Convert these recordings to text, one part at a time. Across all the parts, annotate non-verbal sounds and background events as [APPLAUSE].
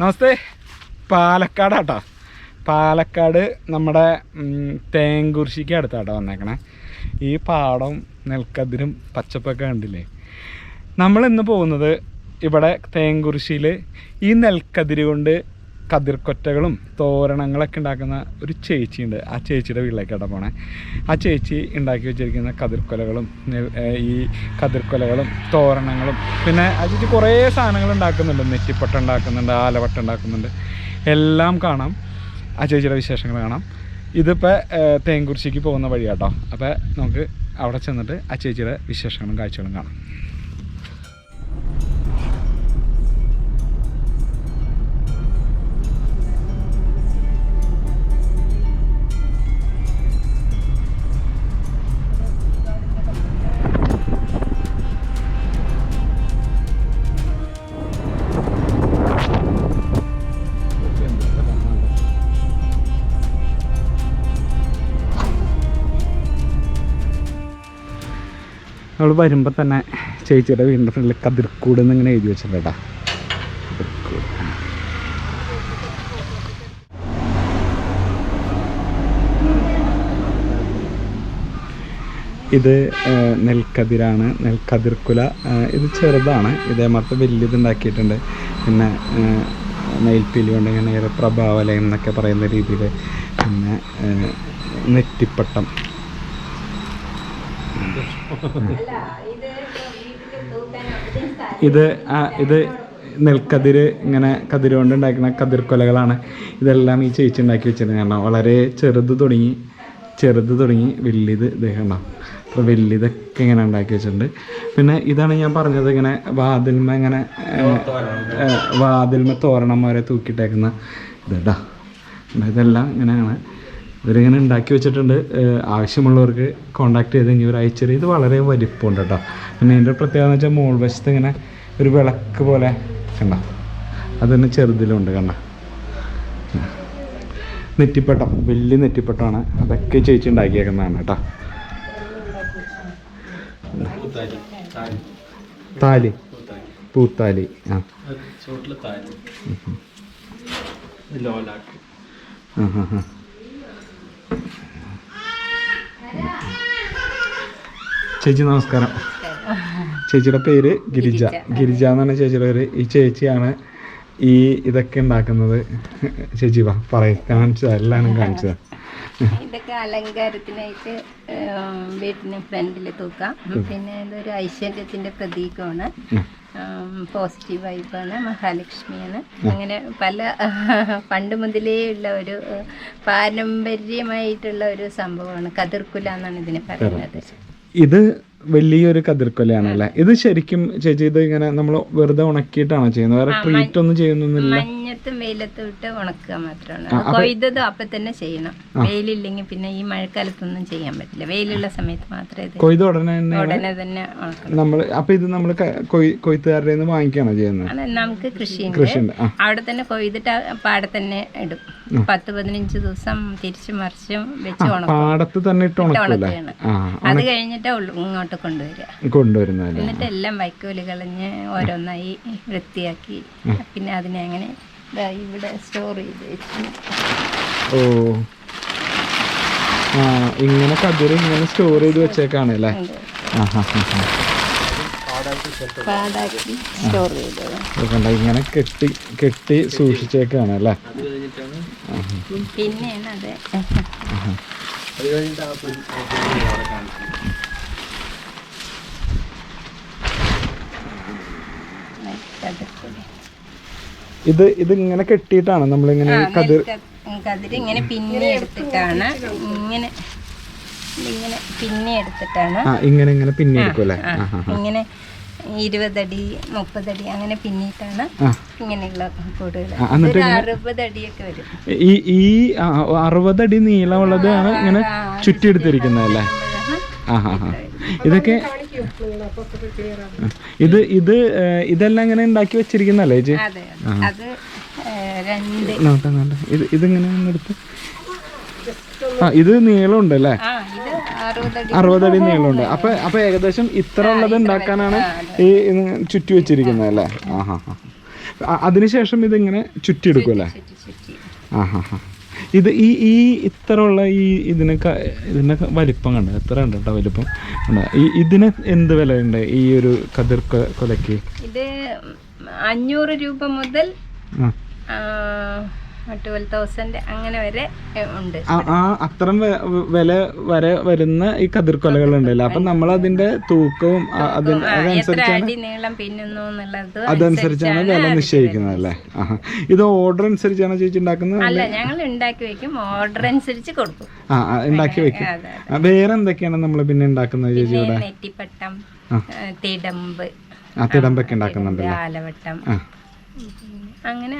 നമസ്തേ. പാലക്കാടാട്ടോ. പാലക്കാട് നമ്മുടെ തേങ്കുർശിക്ക് അടുത്താട്ടോ വന്നേക്കണേ. ഈ പാടം നെൽക്കതിരും പച്ചപ്പൊക്കെ കണ്ടില്ലേ? നമ്മൾ ഇന്ന് പോകുന്നത് ഇവിടെ തേങ്കുറിശിയിൽ ഈ നെൽക്കതിര് കൊണ്ട് കതിർക്കൊറ്റകളും തോരണങ്ങളൊക്കെ ഉണ്ടാക്കുന്ന ഒരു ചേച്ചിയുണ്ട്. ആ ചേച്ചിയുടെ വീട്ടിലേക്കാണ് പോണേ. ആ ചേച്ചി ഉണ്ടാക്കി വെച്ചിരിക്കുന്ന കതിർക്കൊലകളും ഈ കതിർക്കൊലകളും തോരണങ്ങളും പിന്നെ ആ ചേച്ചി കുറേ സാധനങ്ങൾ ഉണ്ടാക്കുന്നുണ്ട്. നെറ്റിപ്പട്ട ഉണ്ടാക്കുന്നുണ്ട് ആലവട്ട ഉണ്ടാക്കുന്നുണ്ട്. എല്ലാം കാണാം. ആ ചേച്ചിയുടെ വിശേഷങ്ങൾ കാണാം. ഇതിപ്പോൾ തേങ്കുറിശ്ശിക്ക് പോകുന്ന വഴിയാട്ടോ. അപ്പോൾ നമുക്ക് അവിടെ ചെന്നിട്ട് ആ ചേച്ചിയുടെ വിശേഷങ്ങളും കാഴ്ചകളും കാണാം. നമ്മൾ വരുമ്പോൾ തന്നെ ചേച്ചിയുടെ വീടിന്റെ ഫ്രണ്ടിൽ കതിർക്കൂട് എന്ന് ഇങ്ങനെ എഴുതി വെച്ചിട്ടുണ്ടാ ഇത് നെൽക്കതിരാണ് നെൽക്കതിർക്കുല. ഇത് ചെറുതാണ്. ഇതേമാർക്ക് വലിയത് ഉണ്ടാക്കിയിട്ടുണ്ട് പിന്നെ ആ, മയിൽപ്പീലി കൊണ്ട് ഇങ്ങനെ പ്രഭാവലയം എന്നൊക്കെ പറയുന്ന രീതിയിൽ പിന്നെ നെറ്റിപ്പട്ടം. ഇത് ഇത് നെൽക്കതിര് ഇങ്ങനെ കതിര് കൊണ്ട് ഉണ്ടാക്കുന്ന കതിർക്കൊലകളാണ്. ഇതെല്ലാം ഈ ചേച്ചി ഉണ്ടാക്കി വെച്ചിരുന്നത് കാരണം വളരെ ചെറുത് തുടങ്ങി ചെറുത് തുടങ്ങി വലിയത് ഇദ്ദേഹം അപ്പോൾ വലിയതൊക്കെ ഇങ്ങനെ ഉണ്ടാക്കി വെച്ചിട്ടുണ്ട്. പിന്നെ ഇതാണ് ഞാൻ പറഞ്ഞത് ഇങ്ങനെ വാതിൽമ ഇങ്ങനെ വാതിൽമ തോരണം വരെ തൂക്കിയിട്ടേക്കുന്ന ഇതാ ഇതെല്ലാം ഇങ്ങനെയാണ് ഇവരിങ്ങനെ ഉണ്ടാക്കി വെച്ചിട്ടുണ്ട്. ആവശ്യമുള്ളവർക്ക് കോണ്ടാക്ട് ചെയ്ത് ഒരു ഒരാഴ്ച ഇത് വളരെ വലിപ്പമുണ്ട് കേട്ടോ പിന്നെ ഇതിന്റെ പ്രത്യേകത എന്ന് വെച്ചാൽ മോൾ വശത്ത് ഇങ്ങനെ ഒരു വിളക്ക് പോലെ കണ്ട? അതിന് ചെറുതിലുണ്ട് കണ്ട? നെറ്റിപ്പട്ടം വലിയ നെറ്റിപ്പട്ടമാണ്. അതൊക്കെ ചേച്ചി ഉണ്ടാക്കിയേക്കുന്നതാണ് കേട്ടോ താലി. പൂത്താലി. ആ. ലോലാക്ക്. ആ ആ ആ ചേച്ചി നമസ്കാരം. ചേച്ചിയുടെ പേര് ഗിരിജ. ഗിരിജ. എന്നാണ് ചേച്ചിയുടെ പേര് ഈ ചേച്ചിയാണ് ഈ ഇതൊക്കെ ഉണ്ടാക്കുന്നത്. ചേച്ചി വാ പറയ കാണിച്ചതാ എല്ലാം കാണിച്ചതാ. ഇതൊക്കെ അലങ്കാരത്തിനായിട്ട് വീട്ടിന് ഫ്രണ്ടിൽ തൂക്കാം. പിന്നെ ഇതൊരു ഐശ്വര്യത്തിന്റെ പ്രതീകമാണ്. പോസിറ്റീവ് വൈബാണ് മഹാലക്ഷ്മിയാണ്. അങ്ങനെ പല പണ്ട് മുതലേ ഉള്ള ഒരു പാരമ്പര്യമായിട്ടുള്ള ഒരു സംഭവമാണ്. കതിർക്കുല എന്നാണ് ഇതിനെ പറയുന്നത്. ഇത് വലിയൊരു കതിർക്കൊലയാണല്ലേ? ഇത് ശരിക്കും ചേച്ചി ഇത് ഇങ്ങനെ നമ്മൾ വെറുതെ ഉണക്കിയിട്ടാണോ ചെയ്യുന്നത്? വേറെ ട്രീറ്റ് ഒന്നും ചെയ്യുന്നില്ല മഞ്ഞത്തും വെയിലത്തും ഇട്ട് ഉണക്കുക മാത്രമാണ് കൊയ്തത് അപ്പൊ തന്നെ ചെയ്യണം. വെയിലില്ലെങ്കിൽ പിന്നെ ഈ മഴക്കാലത്തൊന്നും ചെയ്യാൻ പറ്റില്ല. വെയിലുള്ള സമയത്ത് മാത്രമേ കൊയ്ത് ഉടനെ തന്നെ ഉടനെ തന്നെ നമ്മൾ അപ്പൊ ഇത് നമ്മൾ കൊയ്ത്തുകാരുടെ വാങ്ങിക്കുകയാണോ ചെയ്യുന്നത്? നമുക്ക് കൃഷിയുണ്ട്. അവിടെ തന്നെ കൊയ്തിട്ട് പാടെ തന്നെ ഇടും. പത്ത് പതിനഞ്ച് ദിവസം തിരിച്ചു മറിച്ചും വെച്ച് പാടത്ത് തന്നെ ഇട്ട് ഉണക്കുകയാണ്. അത് കഴിഞ്ഞിട്ടേ ഇങ്ങോട്ട് കൊണ്ടുവരിക. കൊണ്ടുവരുന്ന എന്നിട്ട് എല്ലാം വൈക്കോൽ കളഞ്ഞ് ഓരോന്നായി വൃത്തിയാക്കി. പിന്നെ അതിനെ അങ്ങനെ ഇവിടെ സ്റ്റോർ ചെയ്ത് വെച്ചു. ഓ. ആ ഇങ്ങനെ കതിര് ഇങ്ങനെ സ്റ്റോർ ചെയ്ത് വെച്ചേക്കാണ് അല്ലേ? ആ ഹാ ഹാ ഇങ്ങനെ കെട്ടി കെട്ടി സൂക്ഷിച്ചേക്കാണ് അല്ലേ? പിന്നെയാണ് അത് ഇത് ഇത് ഇങ്ങനെ കെട്ടിയിട്ടാണ് നമ്മൾ ഇങ്ങനെ കതിർ ഇങ്ങനെ പിന്നെ എടുത്തിട്ടാണ്. ഇങ്ങനെ ഇങ്ങനെ പിന്നെ എടുത്തിട്ടാണ്. ആ ഇങ്ങനെ ഇങ്ങനെ പിന്നെ എടുക്കും അല്ലേ ഇങ്ങനെ ഇരുപതടി മുപ്പതടി അങ്ങനെ പിന്നിട്ടാണ് ഇങ്ങനെയുള്ള കൂടുതൽ അറുപതടിയൊക്കെ വരും. ഈ ഈ അറുപതടി നീളമുള്ളതാണ് ഇങ്ങനെ ചുറ്റിയെടുത്തിരിക്കുന്നതല്ലേ ഇതൊക്കെ ഇത് ഇത് ഇതെല്ലാം ഇങ്ങനെ ഉണ്ടാക്കി വെച്ചിരിക്കുന്നല്ലേ ചേച്ചി? ഇത് ഇതിങ്ങനെ എടുത്ത്? ആ ഇത് നീളമുണ്ട് അല്ലേ അറുപതടി. നീളമുണ്ട്. അപ്പൊ അപ്പൊ ഏകദേശം ഇത്ര ഉള്ളത് ഉണ്ടാക്കാനാണ് ഈ ചുറ്റി വെച്ചിരിക്കുന്നത് അല്ലേ? ആ ഹാ ഹാ അതിനുശേഷം ഇതിങ്ങനെ ചുറ്റിയെടുക്കും അല്ലേ ആ ഹാ ഹാ ഇത് ഈ ഈ ഇത്രയുള്ള ഈ ഇതിനൊക്കെ ഇതിനൊക്കെ വലിപ്പം കണ്ട? എത്ര ഉണ്ട് കേട്ടോ വലിപ്പം? ഈ ഇതിന് എന്ത് വില ഉണ്ട് ഈ ഒരു കതിർ കൊലക്ക് കൊലയ്ക്ക്? ഇത് അഞ്ഞൂറ് രൂപ മുതൽ ട്വൽവ് തൗസൻഡ് അങ്ങനെ വരെ ഉണ്ട്. ആ ആ വില വരെ വരുന്ന ഈ കതിർക്കൊലകൾ ഉണ്ടല്ലോ. അപ്പൊ നമ്മൾ അതിന്റെ തൂക്കവും അതനുസരിച്ചാണ് അതനുസരിച്ചാണ് വില നിശ്ചയിക്കുന്നത് അല്ലേ? ഇത് ഓർഡർ അനുസരിച്ചാണ് ചേച്ചി ഉണ്ടാക്കുന്നത് അല്ല ഞങ്ങൾ ഉണ്ടാക്കി വെക്കും. ഓർഡർ അനുസരിച്ച് കൊടുക്കും. ആ ഉണ്ടാക്കി വെക്കും. വേറെ എന്തൊക്കെയാണ് നമ്മൾ പിന്നെ ഉണ്ടാക്കുന്നത് ചേച്ചി ഇവിടെ നെറ്റിപ്പട്ടം. തിടമ്പ് ആ തിടമ്പൊക്കെ ഉണ്ടാക്കുന്നുണ്ടല്ലോ? ആലവട്ടം. അങ്ങനെ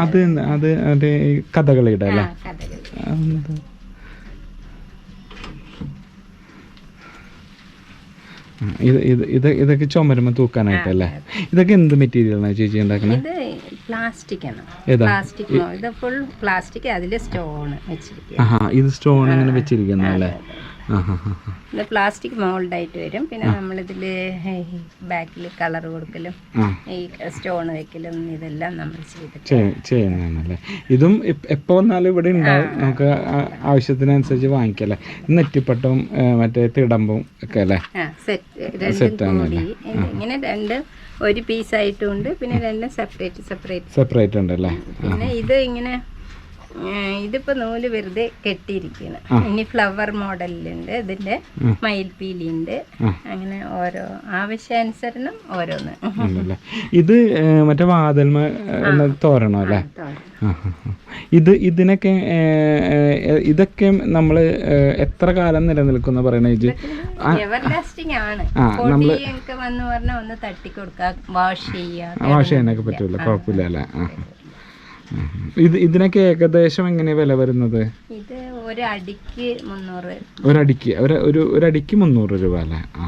അത് അത് മറ്റേ കഥകളിയുടെ അല്ലേ? ഇത് ഇത് ഇത് ഇതൊക്കെ ചുമരുമ്പോ തൂക്കാനായിട്ടല്ലേ ഇതൊക്കെ എന്ത് മെറ്റീരിയലാണ് ചേച്ചി ഉണ്ടാക്കുന്നത് പ്ലാസ്റ്റിക് ആണ് പ്ലാസ്റ്റിക് ഇത് ഫുൾ പ്ലാസ്റ്റിക് അതിൽ സ്റ്റോൺ വെച്ചിരിക്കുന്നു ആഹാ ഇത് സ്റ്റോൺ ഇങ്ങനെ വെച്ചിരിക്കുന്നല്ലേ ഇത് പ്ലാസ്റ്റിക് മോൾഡായിട്ട് വരും. പിന്നെ നമ്മളിതിൽ ബാക്കിൽ കളർ കൊടുക്കലും ഈ സ്റ്റോൺ വെക്കലും ഇതെല്ലാം നമ്മൾ ചെയ്യുന്നതാണല്ലേ? ഇതും എപ്പോ വന്നാലും ഇവിടെ ഉണ്ടാവും. നമുക്ക് ആവശ്യത്തിനനുസരിച്ച് വാങ്ങിക്കല്ലേ? നെറ്റിപ്പട്ടും മറ്റേ തിടമ്പും ഒക്കെ അല്ലേ? സെറ്റ് ഇങ്ങനെ രണ്ട് ഒരു പീസായിട്ടും ഉണ്ട് പിന്നെ രണ്ടും സെപ്പറേറ്റ് സെപ്പറേറ്റ് സെപ്പറേറ്റ് ഉണ്ടല്ലേ പിന്നെ ഇത് ഇങ്ങനെ ഇതിപ്പോ നൂൽ വെറുതെ കെട്ടിയിരിക്കുന്നു ഇനി ഫ്ലവർ മോഡലിലുണ്ട് ഇതിന്റെ മയിൽപീലിണ്ട് അങ്ങനെ ഓരോ ആവശ്യാനുസരണം ഓരോന്ന്. ഇത് മറ്റേ വാതൽമ തോരണോ അല്ലെ. ഇത് ഇതിനൊക്കെ ഇതൊക്കെ നമ്മൾ എത്ര കാലം നിലനിൽക്കുന്ന പറയണ ഇത് എവർ ലാസ്റ്റിംഗ് ആണ്. നമ്മൾ നമ്മൾ പൊടിയൊക്കെ വന്ന് പറഞ്ഞാൽ ഒന്ന് തട്ടി കൊടുക്കുക വാഷ് ചെയ്യാനൊക്കെ പറ്റൂല കുഴപ്പമില്ല അല്ലേ. ഇത് ഇതിനൊക്കെ ഏകദേശം എങ്ങനെയാ വില വരുന്നത്? ഇത് ഒരു അടിക്ക് മുന്നൂറ് ഒരടിക്ക്. ഒരു ഒരു ഒരടിക്ക് മുന്നൂറ് രൂപ അല്ലേ? ആ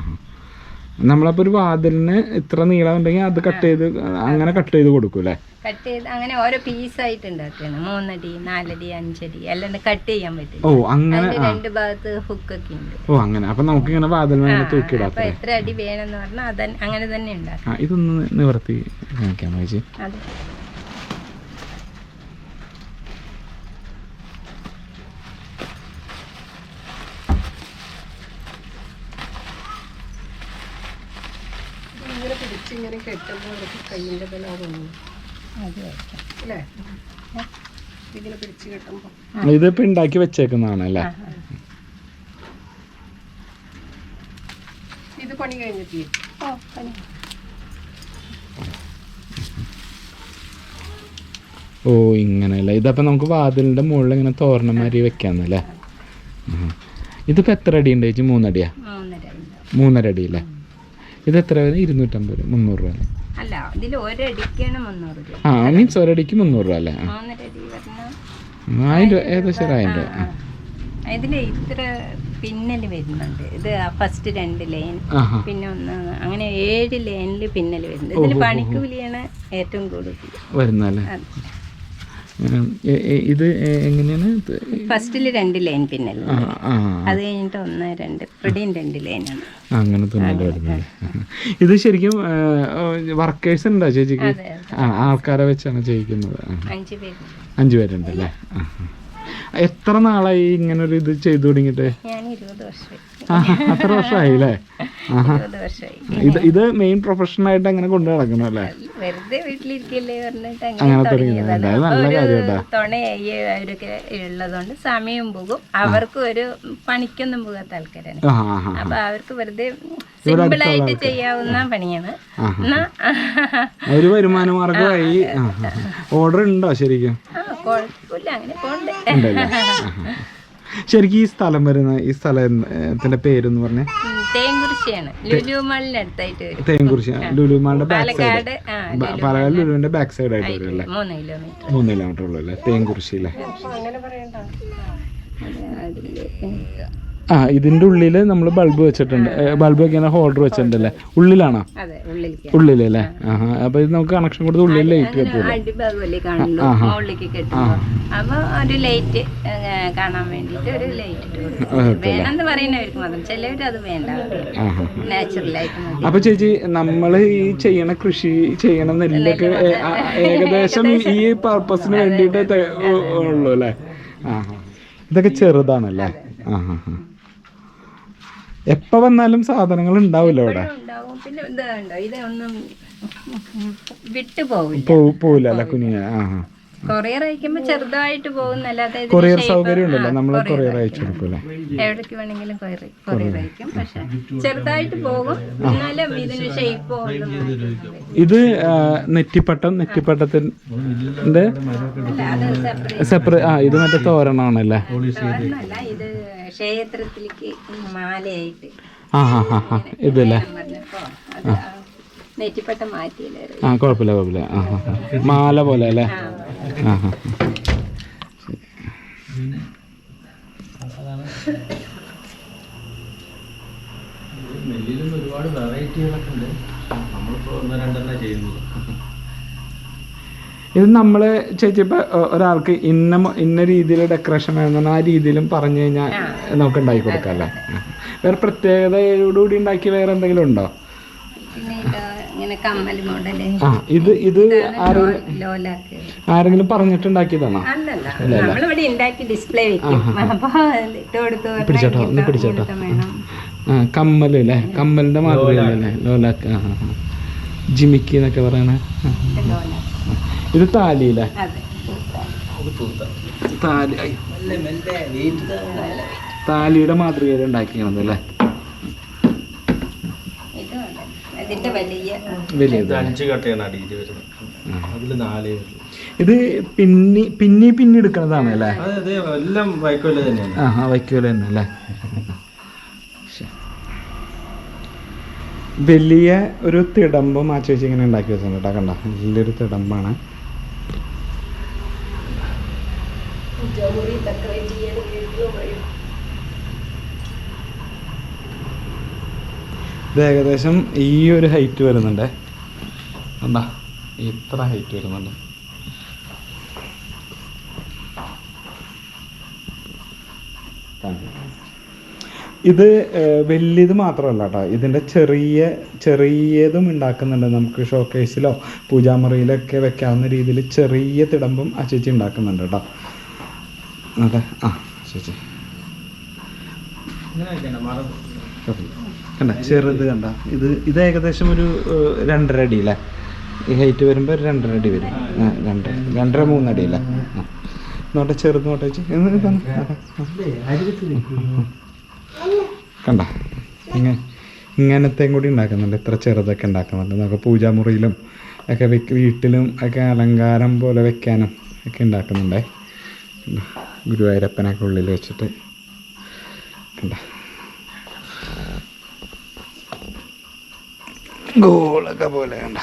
നമ്മളപ്പോൾ ഒരു വാതിലിന് ഇത്ര നീളം ഉണ്ടെങ്കിൽ അത് കട്ട് ചെയ്ത് അങ്ങനെ കട്ട് ചെയ്ത് കൊടുക്കൂലെ അല്ലേ? കട്ട് ചെയ്ത് അങ്ങനെ ഓരോ പീസായിട്ട് ഉണ്ടാക്കുകയാണ്. മൂന്നടി നാലടി അഞ്ചടി എല്ലാം കട്ട് ചെയ്യാൻ പറ്റും ഓ അങ്ങനെ രണ്ട് ഭാഗത്ത് ഹുക്ക് ഒക്കെ ഉണ്ട്. ഓ അങ്ങനെ. അപ്പൊ നമുക്ക് ഇങ്ങനെ വാതിൽ തൂക്കിയിടാം അപ്പൊ എത്ര അടി വേണമെന്ന് പറഞ്ഞാൽ അത് അങ്ങനെ തന്നെ ഉണ്ടാക്കും. ഇതൊന്ന് നിവർത്തി കാണിക്കാമോ ചേച്ചി? അത്. അത് കെട്ടുമ്പോൾ. ഇതിപ്പോൾ ഉണ്ടാക്കി വെച്ചേക്കുന്നതാണ് അല്ലേ? ഓ, പണി. ഓ ഇങ്ങനെയല്ലേ. ഇതപ്പോൾ നമുക്ക് വാതിലിന്റെ മുകളിൽ ഇങ്ങനെ തോരണമാരി വെക്കാന്നല്ലേ. ഇതിപ്പോൾ എത്ര അടി ഉണ്ട് ചേച്ചി? മൂന്നടിയാ. മൂന്നര അടി അല്ലേ ഇത് എത്ര വരും ഇരുന്നൂറ്റമ്പത് രൂപ മുന്നൂറ് രൂപ. അല്ല ഇതിൽ ഒരടിക്കാണ് മുന്നൂറ് രൂപ. ആ മീൻസ് ഒരടിക്ക് മുന്നൂറ് രൂപ അല്ലേ? ആയിരം രൂപ ഏകദേശം ആയിരം രൂപ. ഇതിൽ ഇത്ര പിന്നൽ വരുന്നുണ്ട്. ഇത് ഫസ്റ്റ് രണ്ട് ലൈൻ പിന്നെ ഒന്ന് അങ്ങനെ ഏഴ് ലൈനിൽ പിന്നൽ വരുന്നുണ്ട്. ഇതിൽ പണിക്കൂലിയാണ് ഏറ്റവും കൂടുതൽ വരുന്നല്ലേ ഇത് എങ്ങനെയാണ്? ഫസ്റ്റിൽ രണ്ട് ലൈൻ പിന്നൽ അത് കഴിഞ്ഞിട്ട് ഒന്ന് രണ്ട്. ഇവിടെയും രണ്ട് ലൈനാണ്. അങ്ങനെ തന്നെ ഇത് ശരിക്കും വർക്കേഴ്സ് ഉണ്ടോ ചേച്ചിക്ക്? ആൾക്കാരെ വെച്ചാണ് ചെയ്യിക്കുന്നത്. അഞ്ച് പേര് അഞ്ചു പേരുണ്ടല്ലേ. എത്ര നാളായി ഇങ്ങനെ ഒരു ഇത് ചെയ്തു തുടങ്ങിയിട്ട്? അത്ര വർഷമായി അല്ലേ? ഇത് ഇത് മെയിൻ പ്രൊഫഷനായിട്ട് അങ്ങനെ കൊണ്ടു നടക്കണം അല്ലേ? വെറുതെ വീട്ടിലിരിക്കല്ലേ പറഞ്ഞിട്ട് അങ്ങനെ അത് നല്ല കാര്യമാട്ടാ. തുണയായി അവരൊക്കെ ഉള്ളതുകൊണ്ട് സമയം പോകും. അവർക്ക് ഒരു പണിക്കൊന്നും പോകാത്ത ആൾക്കാരാണ്. അപ്പൊ അവർക്ക് വെറുതെ സിമ്പിൾ ആയിട്ട് ചെയ്യാവുന്ന പണിയാണ്. ഒരു വരുമാന മാർഗമായി ഓർഡർ ഉണ്ടോ ശരിക്കും. ശരിക്കും ഈ സ്ഥലം വരുന്ന ഈ സ്ഥലത്തിന്റെ പേരെന്ന് പറഞ്ഞേ. ഉം, തേങ്കുറിശ്ശിയാണ് ലുലു മാളിന്റെ അടുത്തായിട്ട് വരും. തേങ്കുറിശി ലുലുമാളുടെ ബാക്ക് സൈഡ് പാലക്കാട് ലുലുവിന്റെ ബാക്ക് സൈഡ് ആയിട്ട് വരും അല്ലേ? മൂന്ന് കിലോമീറ്റർ ഉള്ളൂ അല്ലേ? തേങ്കുറിശി അല്ലേ? ആ ഇതിന്റെ ഉള്ളിൽ നമ്മൾ ബൾബ് വെച്ചിട്ടുണ്ട്. ബൾബ് വെക്കാൻ ഹോൾഡർ വെച്ചിട്ടുണ്ടല്ലേ? ഉള്ളിലാണോ? ഉള്ളിലല്ലേ? ആ അപ്പോൾ ഇത് നമുക്ക് കണക്ഷൻ കൊടുത്ത് ഉള്ളിൽ ലൈറ്റ് അപ്പൊ അപ്പൊ ചേച്ചി നമ്മൾ ഈ ചെയ്യണ കൃഷി ചെയ്യണ നെല്ലൊക്കെ ഏകദേശം ഈ പർപ്പസിന് വേണ്ടിയിട്ട് ഉള്ളൂ അല്ലേ? ആ ഇതൊക്കെ ചെറുതാണല്ലേ? ആ ഹാ ഹാ എപ്പോ വന്നാലും സാധനങ്ങൾ ഉണ്ടാവില്ല ഇവിടെ ഉണ്ടാവും. പിന്നെ വിട്ടു പോവില്ല. കുഞ്ഞിനെ? ആ കൊറിയർ അയക്കുമ്പോ ചെറുതായിട്ട് പോകുന്നല്ലാതെ കൊറിയർ സൗകര്യം ഉണ്ടല്ലോ. നമ്മൾ കൊറിയർ. അയച്ചു കൊടുക്കൂലേ എവിടേക്ക് വേണമെങ്കിലും കൊറിയർ അയക്കും. പക്ഷെ ചെറുതായിട്ട് പോകും എന്നാലും ഇതിന് ഷേപ്പ് ഇത് നെറ്റിപ്പട്ടം നെറ്റിപ്പട്ടത്തിന്റെ സെപ്പറേറ്റ് ആ ഇത് മറ്റേ തോരണാണല്ലേ? ക്ഷേത്രത്തിലേക്ക് മാലയായിട്ട് ഇതല്ലേ നെറ്റിപ്പട്ട മാറ്റിയില്ലേ ആ കുഴപ്പമില്ല കുഴപ്പമില്ല. ആ മാല പോലെ അല്ലേ? ആ ഹാ നെല്ലിലും ഒരുപാട് വെറൈറ്റികളൊക്കെ ഉണ്ട്. നമ്മളിപ്പോൾ ഒന്ന് രണ്ടെണ്ണം ചെയ്യുന്നുള്ളൂ. ഇത് നമ്മൾ ചേച്ചി ഇപ്പൊ ഒരാൾക്ക് ഇന്ന ഇന്ന രീതിയിൽ ഡെക്കറേഷൻ വേണമെന്ന് ആ രീതിയിലും പറഞ്ഞു കഴിഞ്ഞാൽ നമുക്ക് ഉണ്ടാക്കി കൊടുക്കാം അല്ലേ. വേറെ പ്രത്യേകതയോടുകൂടി ഉണ്ടാക്കി വേറെ എന്തെങ്കിലും ഉണ്ടോ? ആ ഇത് ഇത് ആരെങ്കിലും പറഞ്ഞിട്ടുണ്ടാക്കിയതാണോ? പിടിച്ചോട്ടോ, ഒന്ന് പിടിച്ചോട്ടോ. ആ കമ്മൽ അല്ലേ? കമ്മലിന്റെ മാതൃകയല്ലേ? ലോലാക്ക്. ജിമിക്കി എന്നൊക്കെ പറയണേ. ഇത് താലിയില്ലേ താലി താലിയുടെ മാതൃകയിൽ ഉണ്ടാക്കിയാണത് അല്ലേ? ഇത് പിന്നി പിന്നി പിന്നി എടുക്കണതാണ് അല്ലേ? അതെ അതെ. എല്ലാം വൈക്കോൽ തന്നെയാണ്. ആ വൈക്കോല തന്നെ അല്ലേ? വലിയ ഒരു തിടമ്പ് മാച്ച് വെച്ച് ഇങ്ങനെ ഉണ്ടാക്കി വെച്ചിട്ടുണ്ട് കേട്ടോ കണ്ട? വലിയൊരു തിടമ്പാണ്. ഇത് ഏകദേശം ഈ ഒരു ഹൈറ്റ് വരുന്നുണ്ട്. എന്താ ഇത്ര ഹൈറ്റ് വരുന്നുണ്ട്. ഇത് വലിയത് മാത്രമല്ല കേട്ടോ. ഇതിന്റെ ചെറിയ ചെറിയതും ഉണ്ടാക്കുന്നുണ്ട്. നമുക്ക് ഷോക്കേസിലോ പൂജാമുറിയിലൊക്കെ വെക്കാവുന്ന രീതിയിൽ ചെറിയ തിടമ്പും ആ ചേച്ചി ഉണ്ടാക്കുന്നുണ്ട് കേട്ടോ. അതെ ആ ചേച്ചി കണ്ട ചെറുത് കണ്ട. ഇത് ഇത് ഏകദേശം ഒരു രണ്ടര അടി അല്ലേ ഈ ഹൈറ്റ് വരുമ്പോൾ ഒരു രണ്ടര അടി വരും. ആ, രണ്ടര രണ്ടര മൂന്നടി അല്ലേ. നോട്ടെ ചെറുത് നോട്ടെ വെച്ച്. കണ്ട. ഇങ്ങനെ ഇങ്ങനത്തെയും കൂടി ഉണ്ടാക്കുന്നുണ്ട്. ഇത്ര ചെറുതൊക്കെ ഉണ്ടാക്കുന്നുണ്ട്. നമുക്ക് പൂജാമുറിയിലും ഒക്കെ വെക്ക് വീട്ടിലും ഒക്കെ അലങ്കാരം പോലെ വെക്കാനും ഒക്കെ ഉണ്ടാക്കുന്നുണ്ടേ? ഗുരുവായൂരപ്പനൊക്കെ ഉള്ളിൽ വെച്ചിട്ട്. കണ്ട. ഗോളൊക്കെ പോലെ കണ്ട.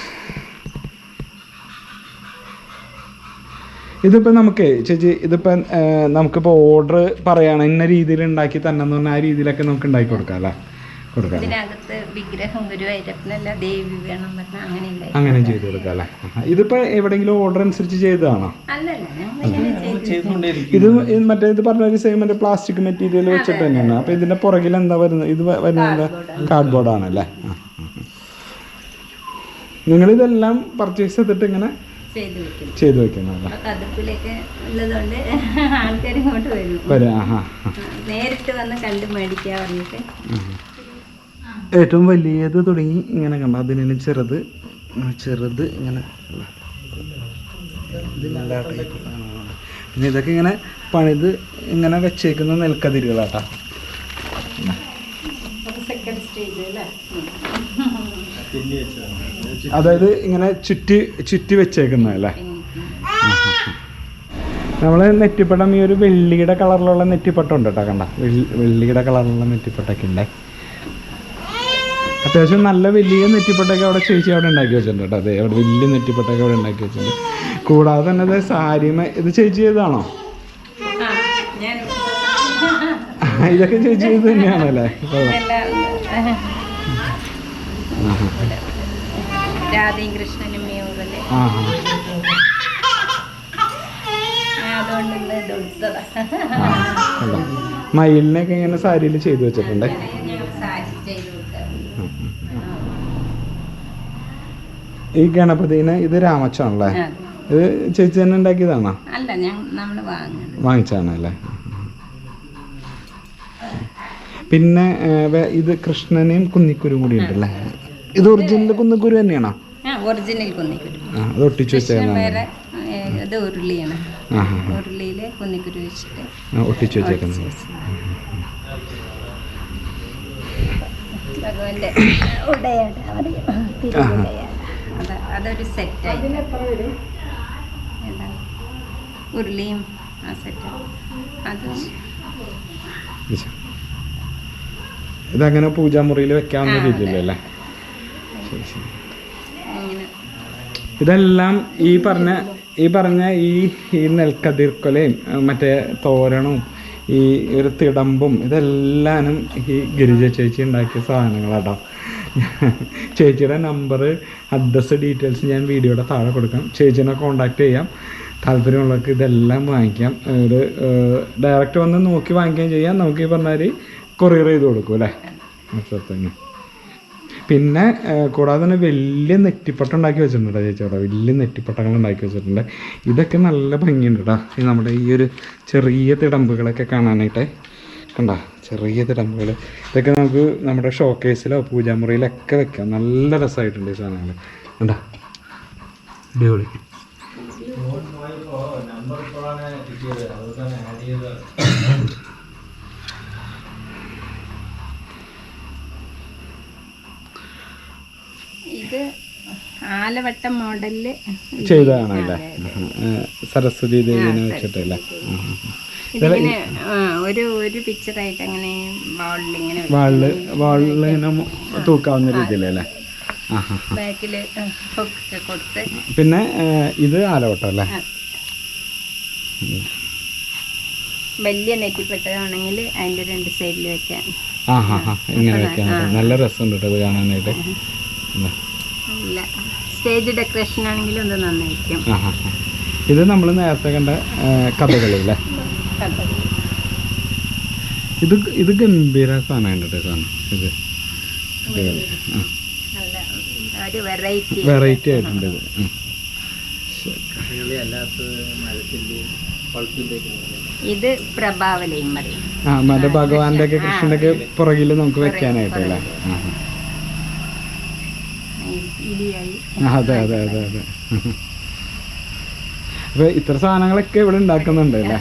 ഇതിപ്പോൾ നമുക്ക് ചേച്ചി ഇതിപ്പോൾ നമുക്കിപ്പോൾ ഓർഡർ പറയുകയാണ് ഇന്ന രീതിയിൽ ഉണ്ടാക്കി തന്നെ എന്ന് പറഞ്ഞാൽ ആ രീതിയിലൊക്കെ നമുക്ക് ഉണ്ടാക്കി കൊടുക്കാം അല്ലേ? കൊടുക്കാം. അല്ലേ? ഇതിനകത്ത് വിഗ്രഹം ഗുരുവായൂരപ്പനല്ല ദേവി വേണം പറഞ്ഞാൽ അങ്ങനെ അങ്ങനെ ചെയ്ത് കൊടുക്കാം അല്ലേ. ഇതിപ്പോൾ എവിടെയെങ്കിലും ഓർഡർ അനുസരിച്ച് ചെയ്തതാണോ? ഇത് മറ്റേ ഇത് പറഞ്ഞ ഒരു സെയിം മറ്റേ പ്ലാസ്റ്റിക് മെറ്റീരിയൽ വെച്ചിട്ട് തന്നെയാണ്. അപ്പോൾ ഇതിന്റെ പുറകിൽ എന്താ വരുന്നത്? ഇത് വരുന്നത് കാർഡ്ബോർഡ് ആണല്ലേ? നിങ്ങളിതെല്ലാം പർച്ചേസ് ചെയ്തിട്ട് ഇങ്ങനെ ചെയ്തു വെക്കും ചെയ്ത് വെക്കുന്നതല്ലേ അപ്പൊ കതുപ്പിലൊക്കെ ഉള്ളതുകൊണ്ട് ആൾക്കാർ ഇങ്ങോട്ട് വരും. വരും ആഹാ. നേരിട്ട് വന്ന് കണ്ട് മേടിക്കാ പറഞ്ഞിട്ട്. ഏറ്റവും വലിയത് തുടങ്ങി ഇങ്ങനെ കണ്ട? അതിന് ചെറുത് ചെറുത് ഇങ്ങനെ പിന്നെ ഇതൊക്കെ ഇങ്ങനെ പണിത് ഇങ്ങനെ വെച്ചേക്കുന്ന നെൽക്കതിരുകളാട്ടാ. സെക്കൻഡ് സ്റ്റേജ് അല്ലേ? അതായത് ഇങ്ങനെ ചുറ്റി ചുറ്റി വെച്ചേക്കുന്നതല്ലേ നമ്മൾ നെറ്റിപ്പട്ടം ഈ ഒരു വെള്ളിയുടെ കളറിലുള്ള നെറ്റിപ്പട്ടം ഉണ്ട് കേട്ടോ കണ്ട? വെള്ളി- വെള്ളിയുടെ കളറിലുള്ള നെറ്റിപ്പട്ടൊക്കെ ഉണ്ടേ. അത്യാവശ്യം നല്ല വലിയ നെറ്റിപ്പട്ടൊക്കെ അവിടെ ചേച്ചി അവിടെ ഉണ്ടാക്കി വെച്ചിട്ടുണ്ട് കേട്ടോ. അതെ അവിടെ വലിയ നെറ്റിപ്പട്ടൊക്കെ അവിടെ ഉണ്ടാക്കി വെച്ചിട്ടുണ്ട്. കൂടാതെ തന്നെ ഇത് സാരിമ ഇത് ചേച്ചി ചെയ്താണോ [LAUGHS] ഇതൊക്കെ ചേച്ചി ചെയ്ത് തന്നെയാണല്ലേ. രാധയും കൃഷ്ണനും മ്യൂറൽ മയിലിനൊക്കെ അതുകൊണ്ട് ഇത് എടുത്തതാ ഇങ്ങനെ സാരിയിൽ ചെയ്തു വെച്ചിട്ടുണ്ട്. ഈ ഗണപതിനെ ഇത് രാമച്ചാണല്ലേ? ഇത് ചേച്ചി തന്നെ ഉണ്ടാക്കിയതാണോ? അല്ല ഞാൻ നമ്മൾ വാങ്ങണം വാങ്ങിച്ചാണല്ലേ പിന്നെ ഇത് കൃഷ്ണനെയും കുന്നിക്കുരും കൂടി ഉണ്ടല്ലേ? ഇത് ഒറിജിനൽ കുന്നിക്കുരു തന്നെയാണോ? ഒറിജിനൽ കുന്നിക്കുരു. അത് ഒട്ടിച്ചു കൃഷ്ണൻ വെച്ചേക്കുന്നതാണ് വേറെ ഇത് ഉരുളിയാണ്. ഉരുളിയിൽ കുന്നിക്കുരു വെച്ചിട്ട് ഒട്ടിച്ചു വെച്ചേക്കുന്നത്. ഭഗവാന്റെ അതൊരു സെറ്റായി ഉരുളിയും ആ സെറ്റ് അതും. ഇതങ്ങനെ പൂജാമുറിയിൽ വെക്കാവുന്ന രീതിയിലല്ലേ? ശരി ശരി. ഇതെല്ലാം ഈ പറഞ്ഞ ഈ പറഞ്ഞ ഈ ഈ നെൽക്കതിർക്കൊലയും മറ്റേ തോരണവും ഈ ഒരു തിടമ്പും ഇതെല്ലാനും ഈ ഗിരിജ ചേച്ചി ഉണ്ടാക്കിയ സാധനങ്ങളാട്ടോ. ചേച്ചിയുടെ നമ്പർ അഡ്രസ്സ് ഡീറ്റെയിൽസ് ഞാൻ വീഡിയോയുടെ താഴെ കൊടുക്കാം. ചേച്ചീനെ കോണ്ടാക്ട് ചെയ്യാം. താല്പര്യമുള്ളവർക്ക് ഇതെല്ലാം വാങ്ങിക്കാം. ഒരു ഡയറക്റ്റ് വന്ന് നോക്കി വാങ്ങിക്കുകയും ചെയ്യാം. നമുക്ക് ഈ പറഞ്ഞാൽ കൊറിയർ ചെയ്ത് കൊടുക്കും അല്ലേ? മൊത്തത്തിൽ പിന്നെ കൂടാതെ തന്നെ വലിയ നെറ്റിപ്പട്ടം ഉണ്ടാക്കി വെച്ചിട്ടുണ്ട് ചേച്ചി അവിടെ വലിയ നെറ്റിപ്പട്ടങ്ങൾ ഉണ്ടാക്കി വെച്ചിട്ടുണ്ട്. ഇതൊക്കെ നല്ല ഭംഗിയുണ്ട് കേട്ടോ ഈ നമ്മുടെ ഈ ഒരു ചെറിയ തിടമ്പുകളൊക്കെ കാണാനായിട്ട്. കണ്ട? ചെറിയ തിടമ്പുകൾ ഇതൊക്കെ നമുക്ക് നമ്മുടെ ഷോക്കേസിലോ പൂജാമുറിയിലൊക്കെ വെക്കാം. നല്ല രസമായിട്ടുണ്ട് ഈ സാധനങ്ങൾ കണ്ട? അടിപൊളി. ഇത് ആലവട്ടം മോഡലിൽ ചെയ്തതാണല്ലേ? സരസ്വതി ദേവിനെ വെച്ചിട്ടല്ലേ. ഇതിങ്ങനെ ഒരു ഒരു പിക്ചറായിട്ട് അങ്ങനെ വാളിൽ ഇങ്ങനെ വാളിൽ വാളിൽ ഇങ്ങനെ തൂക്കാവുന്ന രീതിയിലല്ലേ? ബാക്കിൽ കൊടുത്ത്. പിന്നെ ഇത് ആലവട്ടം അല്ലേ. വലിയ നെറ്റിപ്പെട്ടതാണെങ്കിൽ അതിന്റെ രണ്ട് സൈഡിൽ വെക്കാൻ. ആ ഹാ ഹാ ഇങ്ങനെ വെക്കാൻ നല്ല രസം കേട്ടോ ഇത് കാണാനായിട്ട്. ഇതാ. നല്ല സ്റ്റേജ് ഡെക്കറേഷൻ ആണെങ്കിലും ഒന്ന് നന്നായിരിക്കും. ഇത് നമ്മൾ നേരത്തെ കണ്ട കഥകളി അല്ലേ? ഇത് ഇത് ഗംഭീര സാധനമുണ്ട് കേട്ടോ സാധനം. ഇത് വെറൈറ്റി ആയിട്ടുണ്ട് ഇത്. ഇത് പ്രഭാവലയും ആ മറ്റേ ഭഗവാന്റെ ഒക്കെ കൃഷ്ണന്റെ ഒക്കെ പുറകിൽ നമുക്ക് വെക്കാനായിട്ട് അതെ അതെ അതെ അതെ. അപ്പൊ ഇത്ര സാധനങ്ങളൊക്കെ ഇവിടെ ഉണ്ടാക്കുന്നുണ്ട് അല്ലേ?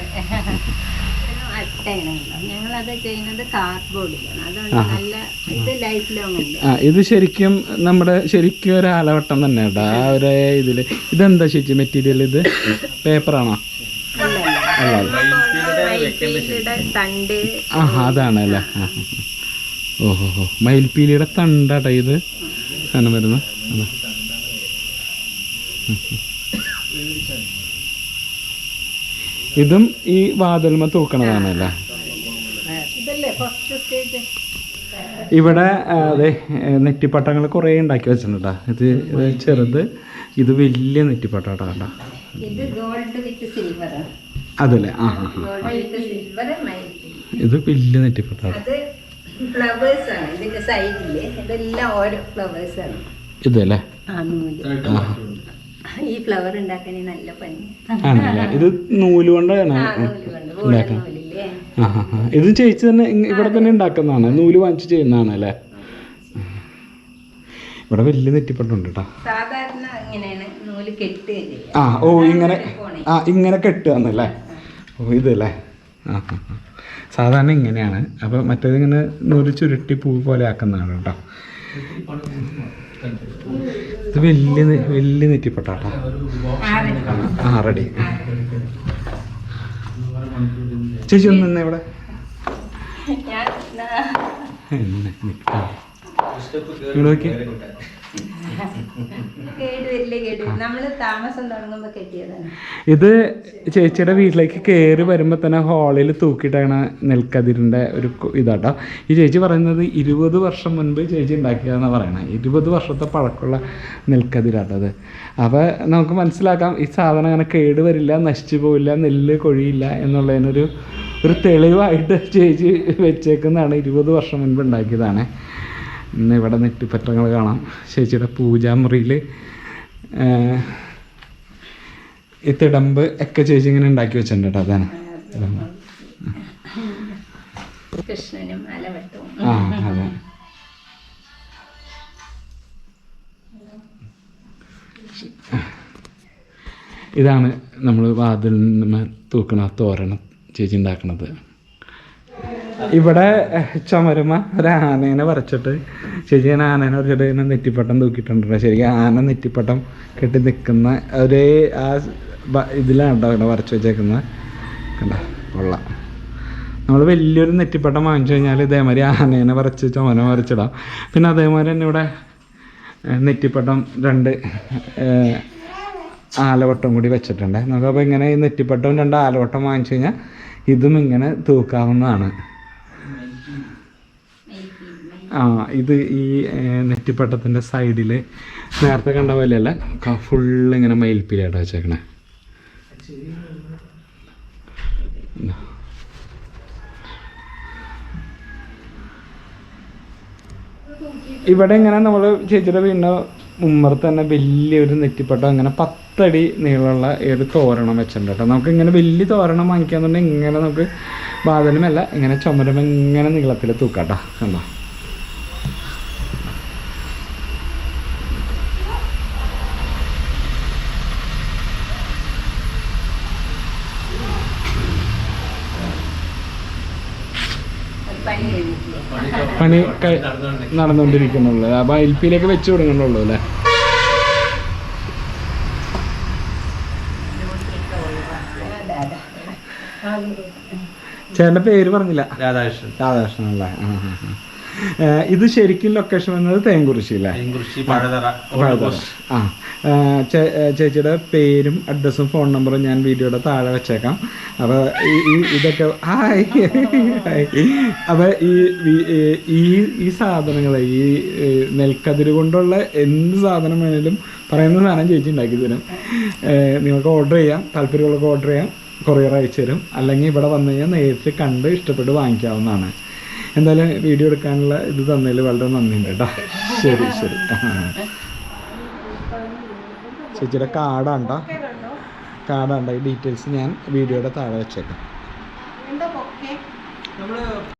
ഇത് ശരിക്കും നമ്മുടെ ശരിക്കും ഒരു ആലവട്ടം തന്നെ കേട്ടോ. ആ ഒരു ഇതിൽ ഇതെന്താ ശരിക്കും മെറ്റീരിയൽ ഇത്? പേപ്പറാണോ? ആ അതാണ് അല്ലേ. ഓഹോ ഹോ മയിൽപ്പീലിയുടെ തണ്ടാട്ടോ ഇത്? സാധനം വരുന്നത്. [LAUGHS] ഇതും ഈ വാതിൽമ തൂക്കണതാണല്ലേ? ഇവിടെ അതെ നെറ്റിപ്പട്ടങ്ങൾ കുറേ ഉണ്ടാക്കി വെച്ചിട്ടുണ്ട് ഇത് ചെറുത് ഇത് വലിയ നെറ്റിപ്പട്ടാട്ടോ അതല്ലേ? ആ ഇത് വലിയ നെറ്റിപ്പട്ടാട്ടോ ഫ്ലവേഴ്സാണ്. ഇതിന്റെ സൈഡിൽ ഇതെല്ലാം ഓരോ ഫ്ലവേഴ്സ് ആണ് ഇതല്ലേ? ഈ ഫ്ലവർ ഉണ്ടാക്കാൻ നല്ല പണി. ആണല്ലേ? ഇത് നൂൽ കൊണ്ടാണ്. ഇത് ചേച്ചി തന്നെ ഇവിടെ തന്നെ ഉണ്ടാക്കുന്നതാണ്. നൂൽ വാങ്ങിച്ച് ചെയ്യുന്നതാണ് അല്ലേ ഇവിടെ വലിയ നെറ്റിപ്പട്ടുണ്ട് കേട്ടോ. സാധാരണ ഇങ്ങനെയാണ് നൂൽ കെട്ടുക ചെയ്യുക ആ ഓ ഇങ്ങനെ ആ ഇങ്ങനെ കെട്ടുകയെന്നല്ലേ ഓ ഇതല്ലേ? ആ. സാധാരണ ഇങ്ങനെയാണ്. അപ്പോൾ മറ്റേത് ഇങ്ങനെ നൂൽ ചുരുട്ടി പൂ പോലെ ആക്കുന്നതാണ് കേട്ടോ. ഇത് വലിയ വലിയ നെറ്റിപ്പട്ടാട്ടോ. ആ റെഡി ചേച്ചി ഒന്ന് നിന്നേ ഇവിടെ. ഞാൻ എന്നെ ഇത് ചേച്ചിയുടെ വീട്ടിലേക്ക് കയറി വരുമ്പോൾ തന്നെ ഹാളിൽ തൂക്കിയിട്ടാണ് നെൽക്കതിരിന്റെ ഒരു ഇതാട്ടോ. ഈ ചേച്ചി പറയുന്നത് ഇരുപത് വർഷം മുൻപ് ചേച്ചി ഉണ്ടാക്കിയതെന്നാണ് പറയണത് ഇരുപത് വർഷത്തെ പഴക്കമുള്ള നെൽക്കതിരാട്ടോ അത്. നമുക്ക് മനസ്സിലാക്കാം ഈ സാധനം അങ്ങനെ കേട് വരില്ല നശിച്ചു പോവില്ല നെല്ല് കൊഴിയില്ല എന്നുള്ളതിനൊരു ഒരു തെളിവായിട്ട് ചേച്ചി വെച്ചേക്കുന്നതാണ് ഇരുപത് വർഷം മുൻപ് ഉണ്ടാക്കിയതാണ്. ഇന്ന് ഇവിടെ നെറ്റിപ്പറ്റങ്ങൾ കാണാം. ചേച്ചിയുടെ പൂജാമുറിയിൽ ഈ തിടമ്പ് ഒക്കെ ചേച്ചി ഇങ്ങനെ ഉണ്ടാക്കി വെച്ചിട്ടുണ്ട് കേട്ടോ അതാണ്. ആ അതെ. ഇതാണ് നമ്മൾ വാതിൽ തൂക്കണ തോരണം ചേച്ചി ഉണ്ടാക്കണത്. ഇവിടെ ചമരുമ ഒരു ആനേനെ വരച്ചിട്ട് ചേച്ചി ഞാൻ ആനേനെ വരച്ചിട്ട് ഇങ്ങനെ നെറ്റിപ്പട്ടം തൂക്കിയിട്ടുണ്ട് ശരിക്കും ആന നെറ്റിപ്പട്ടം കെട്ടി നിൽക്കുന്ന ഒരേ ആ ഇതിലാണ് കേട്ടോ ഇവിടെ വരച്ച് വെച്ചേക്കുന്നത്. കണ്ട? കൊള്ളാം. നമ്മൾ വലിയൊരു നെറ്റിപ്പട്ടം വാങ്ങിച്ചു കഴിഞ്ഞാൽ ഇതേമാതിരി ആനേനെ വരച്ച് ചുമന വരച്ചിടാം പിന്നെ അതേമാതിരി തന്നെ ഇവിടെ നെറ്റിപ്പട്ടം രണ്ട് ആലവട്ടം കൂടി വെച്ചിട്ടുണ്ട്. നമുക്കപ്പോൾ ഇങ്ങനെ ഈ നെറ്റിപ്പട്ടവും രണ്ട് ആലവട്ടം വാങ്ങിച്ചു കഴിഞ്ഞാൽ ഇതും ഇങ്ങനെ തൂക്കാവുന്നതാണ്. ആ ഇത് ഈ നെറ്റിപ്പട്ടത്തിന്റെ സൈഡിൽ നേരത്തെ കണ്ട പോലെയല്ല ഫുള്ള് ഇങ്ങനെ മയിൽപ്പിലായിട്ട് വെച്ചേക്കണേ. ഇവിടെ ഇങ്ങനെ നമ്മൾ ചേച്ചിയുടെ വീടിന്റെ ഉമ്മർ തന്നെ വലിയൊരു നെറ്റിപ്പട്ടം ഇങ്ങനെ പത്തടി നീളമുള്ള ഒരു തോരണം വെച്ചിട്ടുണ്ട് കേട്ടോ. നമുക്ക് ഇങ്ങനെ വലിയ തോരണം വാങ്ങിക്കാന്നുണ്ടെങ്കിൽ ഇങ്ങനെ നമുക്ക് വാതിലുമല്ല ഇങ്ങനെ ചുമരം ഇങ്ങനെ നീളത്തിൽ തൂക്കാട്ടോ കണ്ടോ? പണി നടന്നുകൊണ്ടിരിക്കുന്നുള്ളൂ. അപ്പം എൽ പിയിലേക്ക് വെച്ച് തുടങ്ങുന്നുള്ളൂ അല്ലേ? ചേട്ടന്റെ പേര് പറഞ്ഞില്ല. രാധാകൃഷ്ണൻ. രാധാകൃഷ്ണൻ അല്ലേ? ഇത് ശരിക്കും ലൊക്കേഷൻ വന്നത് തേങ്കുറിശി അല്ലേ. ആ ചേച്ചിയുടെ പേരും അഡ്രസ്സും ഫോൺ നമ്പറും ഞാൻ വീഡിയോയുടെ താഴെ വെച്ചേക്കാം. അപ്പോൾ ഈ ഇതൊക്കെ ഹായ്. ഹായ്. അപ്പോൾ ഈ ഈ സാധനങ്ങൾ ഈ നെൽക്കതിര് കൊണ്ടുള്ള എന്ത് സാധനം വേണേലും പറയുന്ന സാധനം ചേച്ചി ഉണ്ടാക്കി തരും. നിങ്ങൾക്ക് ഓർഡർ ചെയ്യാം താല്പര്യമുള്ളവർക്ക് ഓർഡർ ചെയ്യാം. കൊറിയർ അയച്ചു തരും. അല്ലെങ്കിൽ ഇവിടെ വന്നു കഴിഞ്ഞാൽ നേരിട്ട് കണ്ട് ഇഷ്ടപ്പെട്ട് വാങ്ങിക്കാവുന്നതാണ്. എന്തായാലും വീഡിയോ എടുക്കാനുള്ള ഇത് തന്നതിൽ വളരെ നന്ദിയുണ്ട് കേട്ടോ. ശരി ശരി. ചേച്ചിയുടെ കാർഡാണ്ടോ കാർഡാണ്ടോ ഈ ഡീറ്റെയിൽസ് ഞാൻ വീഡിയോയുടെ താഴെ വെച്ചേക്കാം.